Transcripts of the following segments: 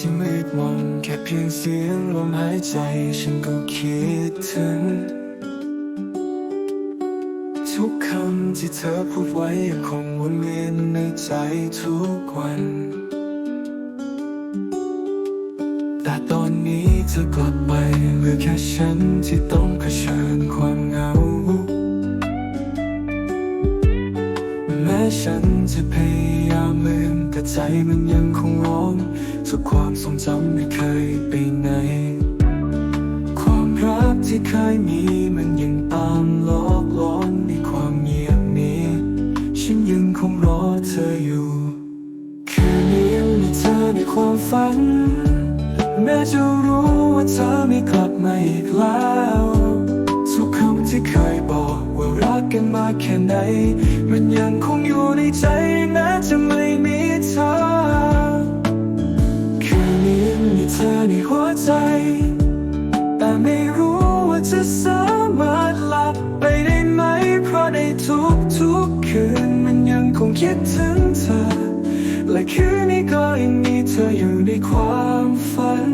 ที่มืดมนแค่เพียงเสียงลมหายใจ ฉันก็คิดถึง ทุกคำที่เธอพูดไว้ยังคงวนเวียนในใจทุกวัน แต่ตอนนี้เธอกลับไปเหลือแค่ฉันที่ต้องเผชิญความเหงา แม้ฉันจะพยายามลืมแต่ใจมันยังคงร้อง ทรงจำไม่เคยไปไหน ความรักที่เคยมีมันยังตามหลอกหลอนในความเงียบนี้ ฉันยังคงรอเธออยู่คืนนี้มีเธอในความฝัน แม้จะรู้ว่าเธอไม่กลับมาอีกแล้วทุกคำที่เคยบอกว่ารักกันมาแค่ไหน มันยังคงอยู่ในใจแม้จะไม่ ใจ แต่ไม่รู้ว่าจะสามารถหลับไปได้ไหม เพราะในทุกทุกๆคืนมันยังคงคิดถึงเธอ และคืนนี้ก็ยังมีเธออยู่ในความฝัน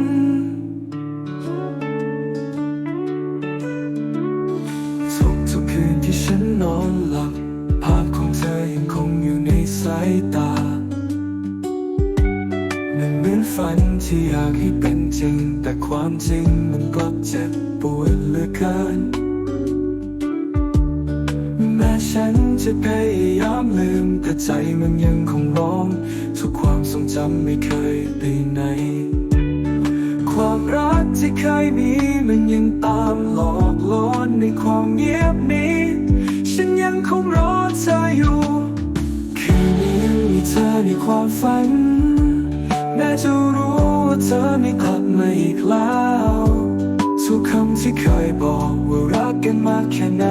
ทุกทุกๆคืนที่ฉันนอนหลับ ภาพของเธอยังคงอยู่ในสายตา ฝันที่อยากให้เป็นจริง แต่ความจริงมันกลับเจ็บปวดเหลือเกิน แม้ฉันจะพยายามลืม แต่ใจมันยังคงร้องทุกความทรงจำไม่เคยไปไหน ความรักที่เคยมีมันยังตามหลอกหลอนในความเงียบนี้ ฉันยังคงรอเธออยู่ คืนนี้มีเธอในความฝัน แม้จะรู้ว่าเธอไม่กลับมาอีกแล้วทุกคำที่เคยบอกว่ารักกันมากแค่ไหน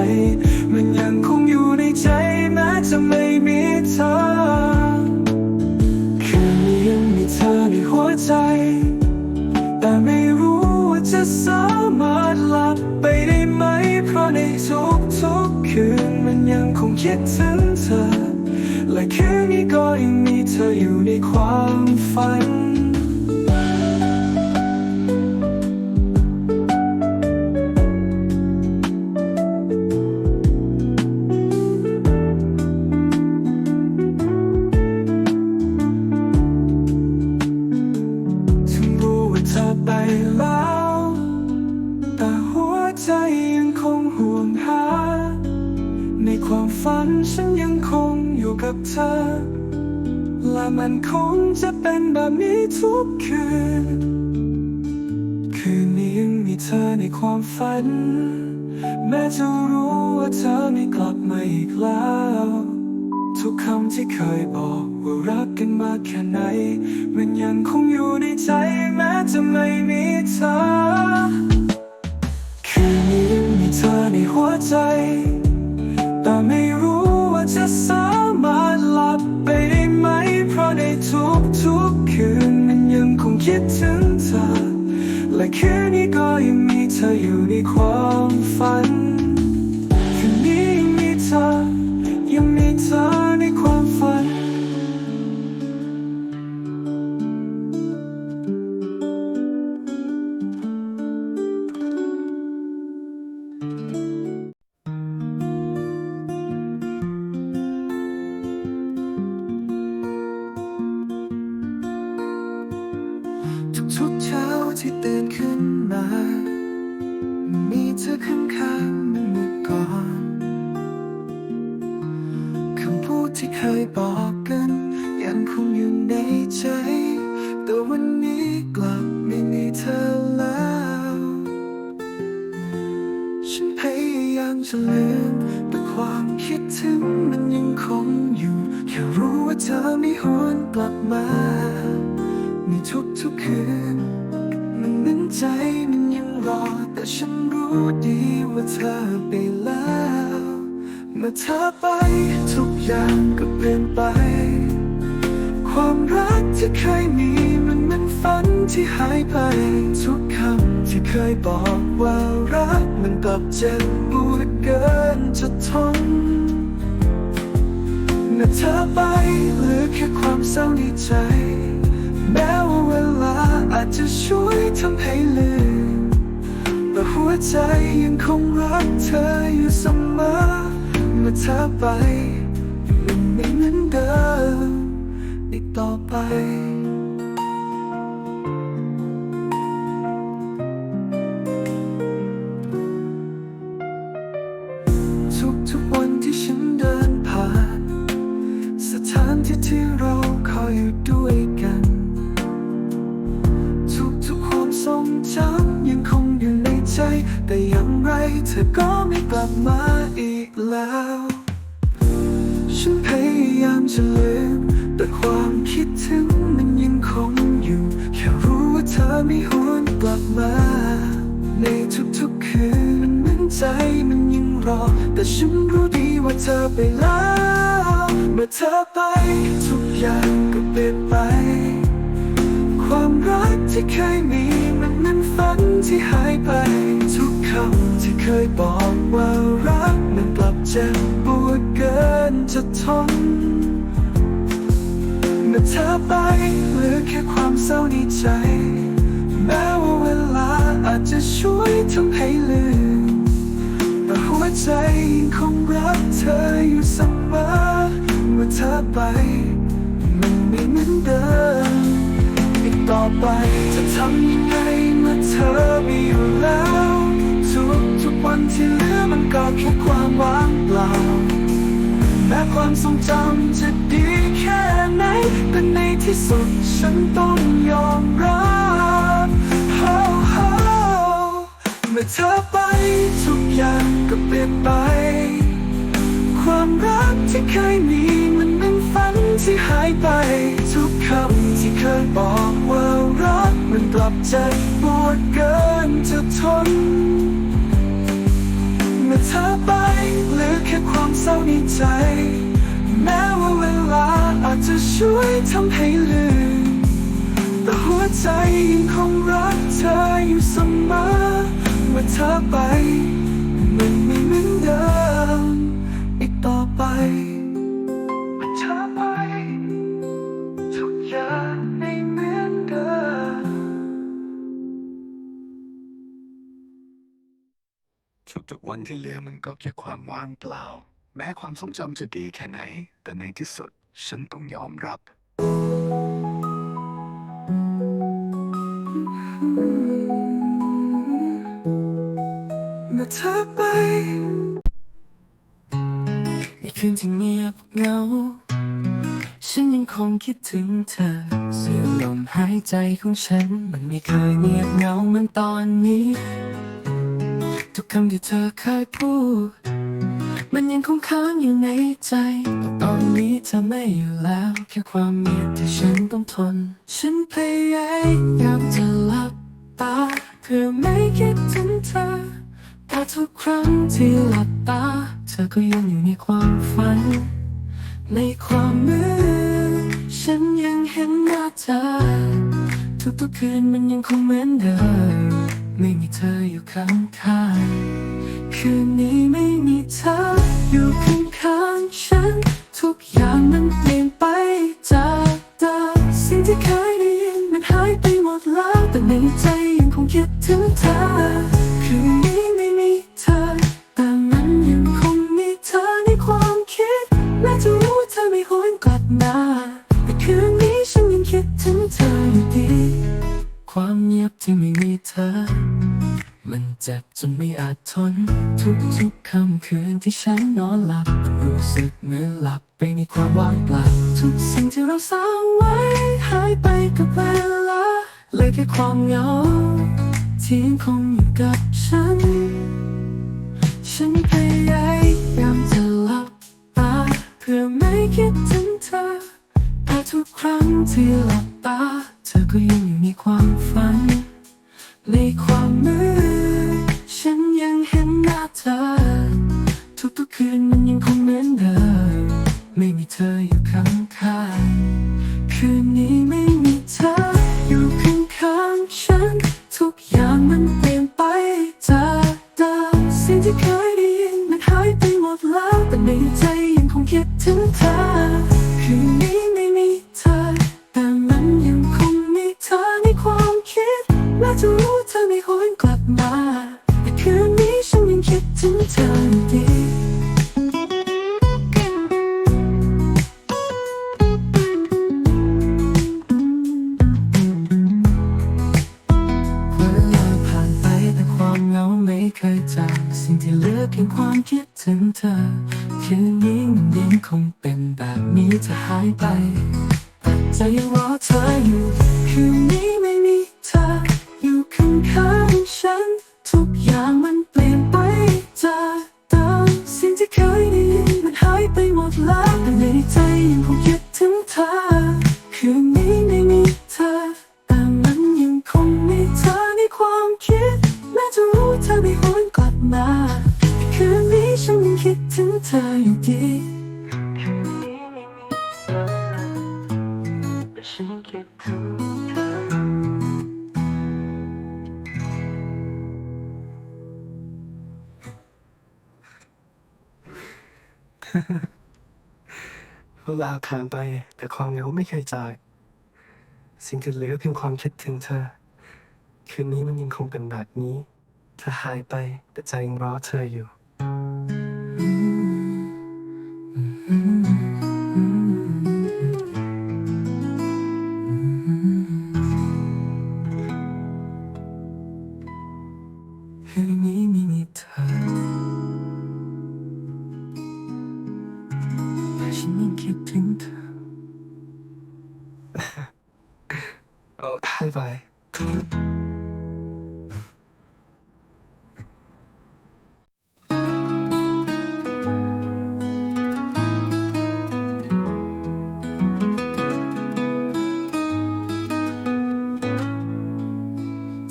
มันยังคงอยู่ในใจแม้จะไม่มีเธอคืนนี้ยังมีเธอในหัวใจ แต่ไม่รู้ว่าจะสามารถหลับไปได้ไหม เพราะในทุกทุกๆคืนมันยังคงคิดถึงเธอ และคืนนี้ก็ยังมีเธออยู่ในความฝัน ทุกคืน คืนนี้ยังมีเธอในความฝัน แม้จะรู้ว่าเธอไม่กลับมาอีกแล้ว ทุกคำที่เคยบอกว่ารักกันมาแค่ไหน มันยังคงอยู่ในใจแม้จะไม่มีเธอ คืนนี้ยังมีเธอในหัวใจ แต่ไม่รู้ว่าจะส คิดถึงเธอ และคืนนี้ก็ยังมีเธออยู่ในความฝัน มื่อเธอไป ทุกอย่างก็เปลี่ยนไป ความรักที่เคยมีมันเหมันฝันที่หายไป ทุกคำที่เคยบอกว่ารักมันกลับเจ็บปวดเกินจะทนเมื่อเธอไปเหลือแค่ความเศร้าในใจ แม้ว่าเวลาอาจจะช่วยทำให้ลืมแต่หัวใจยังคงรักเธออยู่เสมอ มื่อเธอไปมันไม่เหมือนเดิมอีกต่อไปทุกทุกวันที่ฉันเดินผ่าน สถานที่ที่เราคอยอยู่ด้วยกัน ทุกทุกความทรงจำยังคงอยู่ในใจ แต่อย่างไรเธอก็ไม่กลับมาอีก ใจมันยังรอ แต่ฉันรู้ดีว่าเธอไปแล้ว เมื่อเธอไปทุกอย่างก็เปลี่ยนไป ความรักที่เคยมีมันเหมันฝันที่หายไป ทุกคำที่เคยบอกว่ารักมันกลับเจ็บปวดเกินจะทน เมื่อเธอไปเหลือแค่ความเศร้าในใจแม้ว่าเวลาอาจจะช่วยทำให้ลืม ใจยังคงรักเธออยู่เสมอเมื่อเธอไป มันไม่เหมือนเดิมอีกต่อไปจะทำยังไงเมื่อเธอไม่อยู่แล้วทุกทุกวันที่เหลือมันก็แค่ความว่างเปล่าแม้ความทรงจำจะดีแค่ไหนแต่ในที่สุดฉันต้องยอมรับเมื่อเธอไปทุก อย่างก็เปลี่ยนไป ความรักที่เคยมีมันเหมือนฝันที่หายไป ทุกคำที่เคยบอกว่ารักมันกลับเจ็บปวดเกินจะทน เมื่อเธอไปเหลือแค่ความเศร้าในใจ แม้ว่าเวลาอาจจะช่วยทำให้ลืมแต่หัวใจยังคงรักเธออยู่เสมอเมื่อเธอไป เหมือนเดิมอีกต่อไปเธอไปทุกอย่างไม่เหมือนเดิมทุกๆวันที่เหลือมันก็แค่ความว่างเปล่า แม้ความทรงจำจะดีแค่ไหน แต่ในที่สุดฉันต้องยอมรับ เมื่อเธอไป ในคืนที่เงียบเหงา ฉันยังคงคิดถึงเธอเสียงลมหายใจของฉัน มันไม่เคยเงียบเหงาเหมือนตอนนี้ ทุกคำที่เธอเคยพูด มันยังคงค้างอยู่ในใจแต่ตอนนี้เธอไม่อยู่แล้ว แค่ความเงียบที่ฉันต้องทน ฉันพยายามจะหลับตาเพื่อไม่คิดถึงเธอ แต่ทุกครั้งที่หลับตา เธอก็ยังอยู่ในความฝัน ในความมืดฉันยังเห็นหน้าเธอ ทุกๆคืนมันยังคงเหมือนเดิมไม่มีเธออยู่ข้างข้างๆคืนนี้ไม่มีเธอ คิดถึงเธอแต่ทุกครั้งที่หลับตา เธอก็ยังมีความฝัน ฉันคิดถึงเธอเวลาผ่านไปแต่ความเหงาไม่เคยจางสิ่งที่เหลือเพียงความคิดถึงเธอ คืนนี้มันยังคงเป็นแบบนี้เธอหายไปแต่ใจยังรอเธออยู่ โอ้บายบาย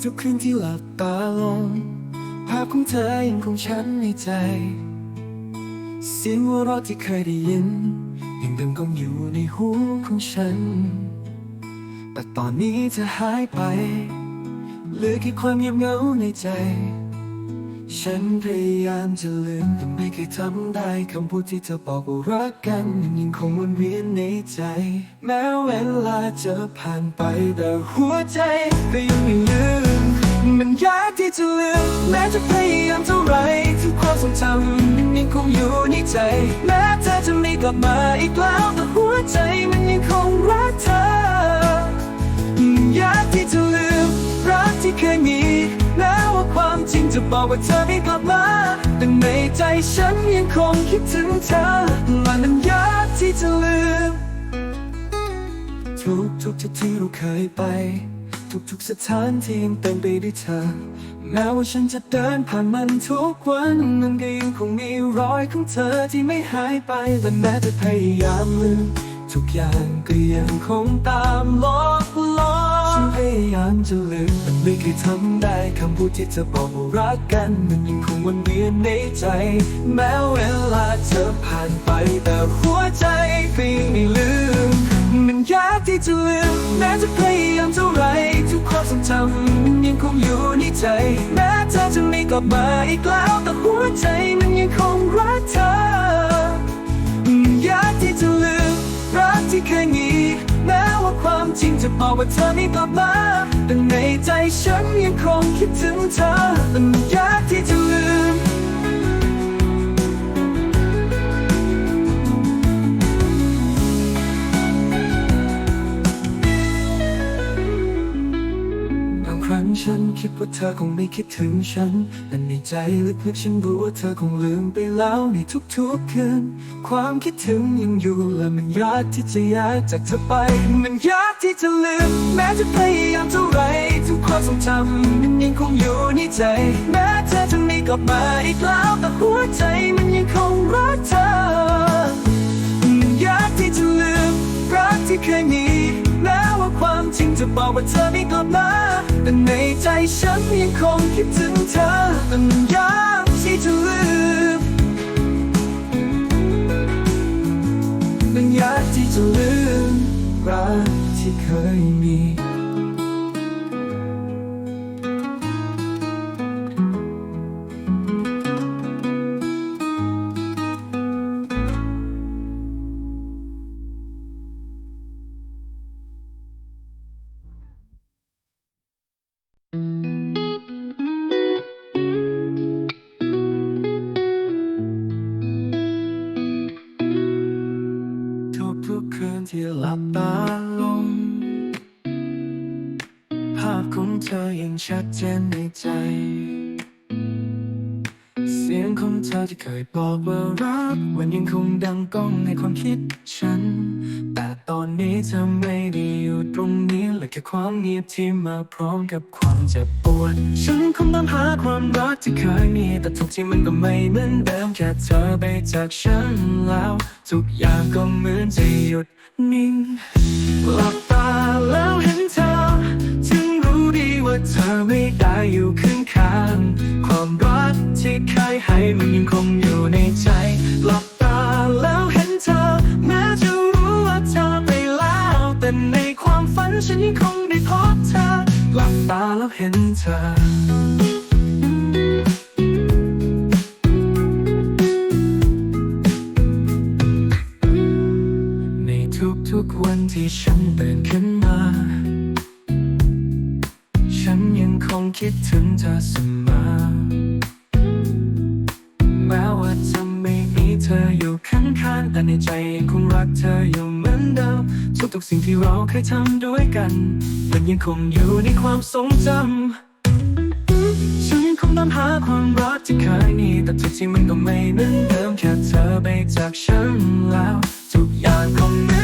ทุกคืนที่หลับตาลง ภาพของเธอยังคงชันในใจ เสียงหัวเราะที่เคยได้ยิน ยังดังก้องอยู่ในหูของฉัน ตอนนี้เธอหายไปเหลือแค่ความเงียบเหงาในใจ ฉันพยายามจะลืมแต่ไม่เคยทำได้คำพูดที่เธอบอกว่ารักกันยังคงวนเวียนในใจ แม้เวลาจะผ่านไปแต่หัวใจก็ยังไม่ลืม มันยากที่จะลืมแม้จะพยายามเท่าไรทุกความทรงจำยังคงอยู่ในใจ แม้เธอจะไม่กลับมาอีกแล้วแต่หัวใจมันยังคงรักเธอ ยากที่จะลืมรักที่เคยมีแม้ว่าความจริงจะบอกว่าเธอไม่กลับมาแต่ในใจฉันยังคงคิดถึงเธอและมันยากที่จะลืม ทุกทุกที่ที่เราเคยไป ทุกทุกสถานที่ยังเต็มไปด้วยเธอ แม้ว่าฉันจะเดินผ่านมันทุกวันมันก็ยังคงมีรอยของเธอที่ไม่หายไปและแม้จะพยายามลืมทุกอย่างก็ยังคงตามหลอกหลอน พยายามจะลืมมันไม่เคยทำได้คำพูดที่เธอบอกว่ารักกัน มันยังคงวนเวียนในใจ แม้เวลาเธอผ่านไปแต่หัวใจก็ยังไม่ลืม มันยากที่จะลืมแม้จะพยายามเท่าไรทุกความทรงจำมันยังคงอยู่ในใจ แม้เธอจะไม่กลับมาอีกแล้วแต่หัวใจมันยังคงรักเธอ ยากที่จะลืมรักที่เคยมี แม้ว่าความจริงจะบอกว่าเธอไม่กลับมาแต่ในใจฉันยังคงคิดถึงเธอแต่มันยากที่จะลืม ฉันคิดว่าเธอคงไม่คิดถึงฉันแต่ในใจลึกๆฉันรู้ว่าเธอคงลืมไปแล้วในทุกๆคืน ความคิดถึงยังอยู่และมันยากที่จะแยกจากเธอไป มันยากที่จะลืม แม้จะพยายามเท่าไรทุกความทรงจำมันยังคงอยู่ในใจ แม้เธอจะไม่กลับมาอีกแล้วแต่หัวใจมันยังคงรักเธอ มันยากที่จะลืมรักที่เคยมี ความจริงจะบอกว่าเธอไม่กลับมาแต่ในใจฉันยังคงคิดถึงเธอแต่มันยากที่จะลืมมันยากที่จะลืมรักที่เคยมี ทุกทุกคืนที่หลับตาลง ภาพของเธอยังชัดเจนในใจ เสียงของเธอที่เคยบอกว่ารัก วันยังคงดังก้องในความคิดฉัน แต่ตอนนี้เธอ แค่ความเงียบที่มาพร้อมกับความเจ็บปวด ฉันคงตามหาความรักที่เคยมี แต่ทุกที่มันก็ไม่เหมือนเดิมแค่เธอไปจากฉันแล้ว ทุกอย่างก็เหมือนจะหยุดนิ่งหลับตาแล้วเห็นเธอจึงรู้ดีว่าเธอไม่ได้อยู่ข้างๆความรักที่เคยให้มันยังคงอยู่ในใจ แล้วเห็นเธอ ความทรงจำ ฉันคงคงตามหาความรักที่เคยมี แต่ทุกที่มันก็ไม่เหมือนเดิมแค่เธอไปจากฉันแล้ว ทุกอย่างคงเหมือน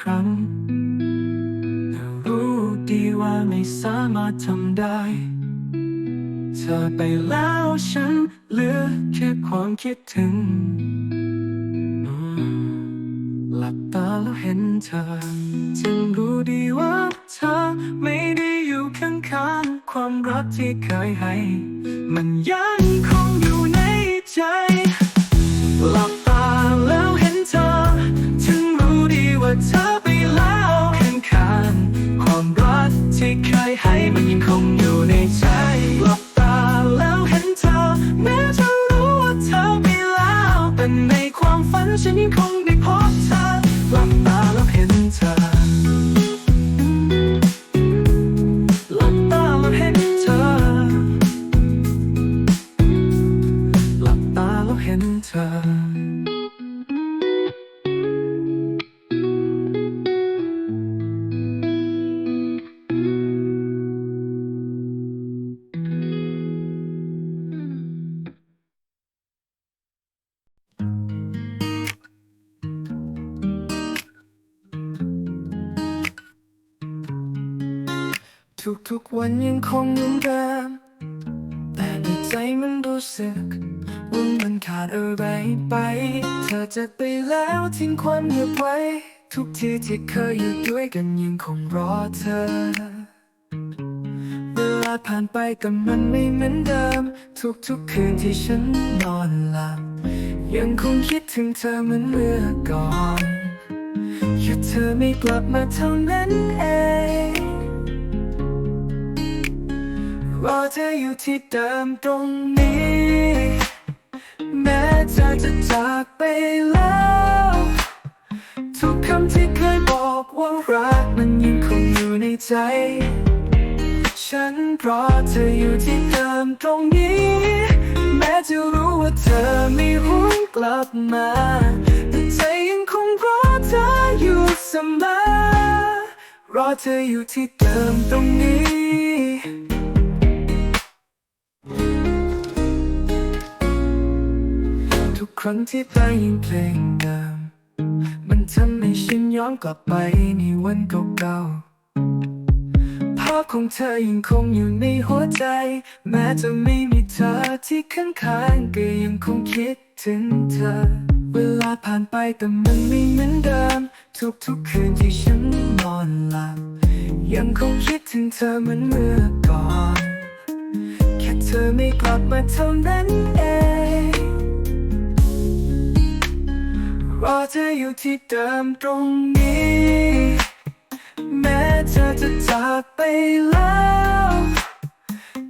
ครั้งรู้ดีว่าไม่สามารถทำได้ เธอไปแล้วฉันเหลือแค่ความคิดถึง หลับตาแล้วเห็นเธอ จึงรู้ดีว่าเธอไม่ได้อยู่ข้างๆความรักที่เคยให้ มันยังคงอยู่ในใจหลับ ควา วันยังคงเหมือนเดิมแต่ในใจมันรู้สึกว่ามันขาดอะไรไป เธอจะไปแล้วทิ้งความเงียบไว้ ทุกทีที่เคยอยู่ด้วยกันยังคงรอเธอ เวลาผ่านไปแต่มันไม่เหมือนเดิม ทุกๆคืนที่ฉันนอนหลับ ยังคงคิดถึงเธอเหมือนเมื่อก่อนแค่เธอไม่กลับมาเท่านั้นเอง รอเธออยู่ที่เดิมตรงนี้ แม้เธอจะจากไปแล้ว ทุกคำที่เคยบอกว่ารักมันยังคงอยู่ในใจ ฉันรอเธออยู่ที่เดิมตรงนี้ แม้จะรู้ว่าเธอไม่หวนกลับมาแต่ใจยังคงรอเธออยู่เสมอรอเธออยู่ที่เดิมตรงนี้ ครั้งที่ได้ยินเพลงเดิมมันทำให้ฉันย้อนกลับไปในวันเก่าๆภาพของเธอยังคงอยู่ในหัวใจ แม้จะไม่มีเธอที่ข้างๆก็ยังคงคิดถึงเธอ เวลาผ่านไปแต่มันไม่เหมือนเดิม ทุกๆคืนที่ฉันนอนหลับ ยังคงคิดถึงเธอเหมือนเมื่อก่อน แค่เธออไม่กลับมาเท่านั้นเอง รอเธออยู่ที่เดิมตรงนี้ แม้เธอจะจากไปแล้ว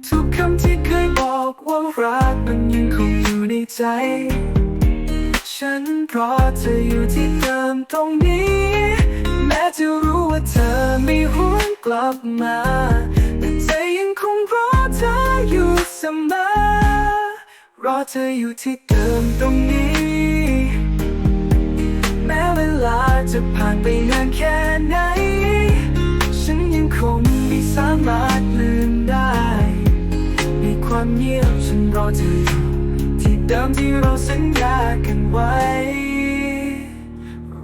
ทุกคำที่เคยบอกว่ารักมันยังคงอยู่ในใจ ฉันรอเธออยู่ที่เดิมตรงนี้ แม้จะรู้ว่าเธอไม่หวนกลับมา แต่ใจยังคงรอเธออยู่เสมอรอเธออยู่ที่เดิมตรงนี้ ลาจะผ่านไปนานแค่ไหน ฉันยังคงไม่สามารถลืมได้ ในความเงียบฉันรอเธอที่เดิมที่เราสัญญากันไว้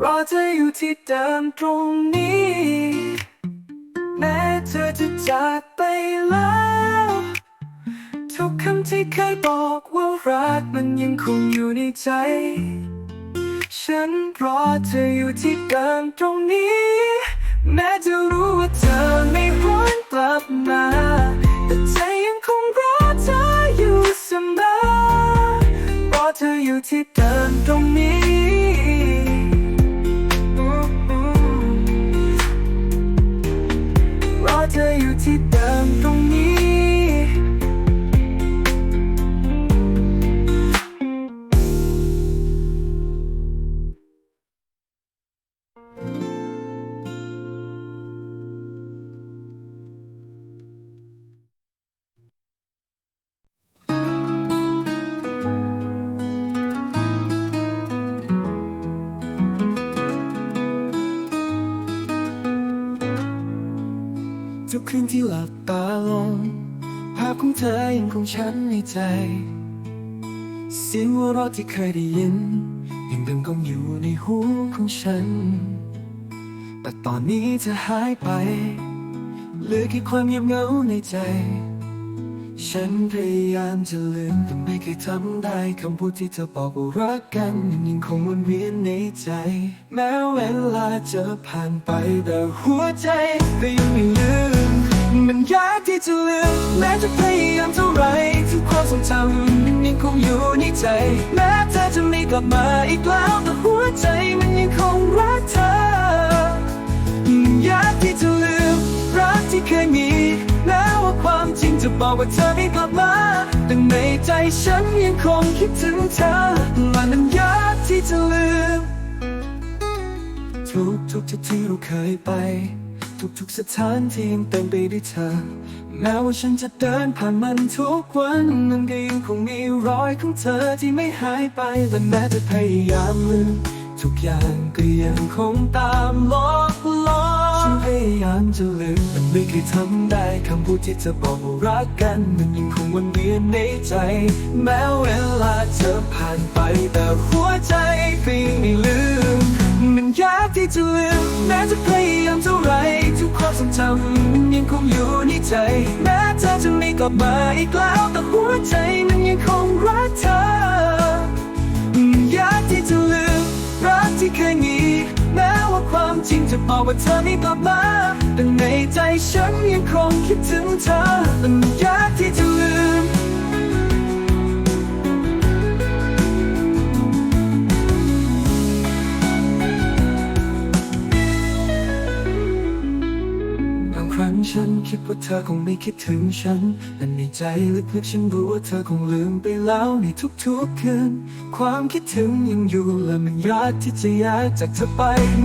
รอเธออยู่ที่เดิมตรงนี้ แม้เธอจะจากไปแล้ว ทุกคำที่เคยบอกว่ารักมันยังคงอยู่ในใจ ฉันรอเธออยู่ที่เดิมตรงนี้ แม้จะรู้ว่าเธอไม่หวนกลับมา แต่ใจยังคงรอเธออยู่เสมอรอเธออยู่ที่ ทุกคืนที่หลับตาลง ภาพของเธอยังคงชัดในใจ เสียงหัวเราะที่เคยได้ยิน ยังดังก้องอยู่ในหูของฉัน แต่ตอนนี้เธอหายไปเหลือแค่ความเงียบเหงาในใจ ฉันพยายามจะลืมแต่ไม่เคยทำได้คำพูดที่เธอบอกว่ารักกัน ยังคงวนเวียนในใจ แม้เวลาจะผ่านไปแต่หัวใจก็ยังไม่ลืม มันยากที่จะลืมแม้จะพยายามเท่าไรทุกความทรงจำมันยังคงอยู่ในใจ แม้เธอจะไม่กลับมาอีกแล้วแต่หัวใจมันยังคงรักเธอยากที่จะลืมรักที่เคยมีแม้ว่าความจริงจะบอกว่าเธอไม่กลับมาแต่ในใจฉันยังคงคิดถึงเธอและมันยากที่จะลืมทุกทุกที่ที่เราเคยไป ทุกทุกสถานที่ยังเต็มไปด้วยเธอ แม้ว่าฉันจะเดินผ่านมันทุกวันมันก็ยังคงมีรอยของเธอที่ไม่หายไปและแม้จะพยายามลืมทุกอย่างก็ยังคงตามหลอกหลอนฉันพยายามจะลืมมันไม่เคยทำได้คำพูดที่เธอบอกว่ารักกัน มันยังคงวนเวียนในใจ แม้เวลาเธอผ่านไปแต่หัวใจก็ยังไม่ลืม ยากที่จะลืมแม้จะพยายามเท่าไรทุกความทรงจำยังคงอยู่ในใจ แม้เธอจะไม่กลับมาอีกแล้วแต่หัวใจมันยังคงรักเธอยากที่จะลืมรักที่เคยมีแม้ว่าความจริงจะบอกว่าเธอไม่กลับมาแต่ในใจฉันยังคงคิดถึงเธอและยากที่จะลืม ฉันคิดว่าเธอคงไม่คิดถึงฉันแต่ในใจลึกๆฉันรู้ว่าเธอคงลืมไปแล้วในทุกๆคืน ความคิดถึงยังอยู่และมันยากที่จะแยกจากเธอไป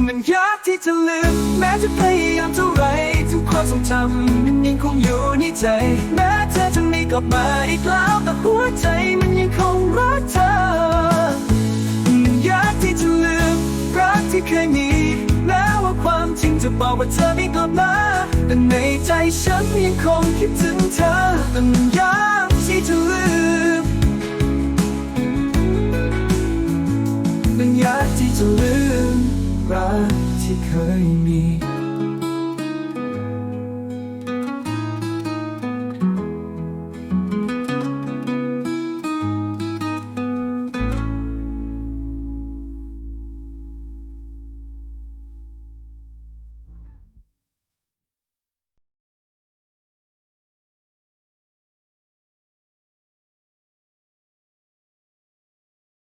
มันยากที่จะลืม แม้จะพยายามเท่าไรทุกความทรงจำมันยังคงอยู่ในใจ แม้เธอจะไม่กลับมาอีกแล้วแต่หัวใจมันยังคงรักเธอ มันยากที่จะลืมรักที่เคยมีแม้ว่าความจริงจะบอกว่าเธอไม่กลับมา ใจฉันยังคงคิดถึงเธอเป็นยามที่จะลืมเป็นยามที่จะลืมรักที่เคยมี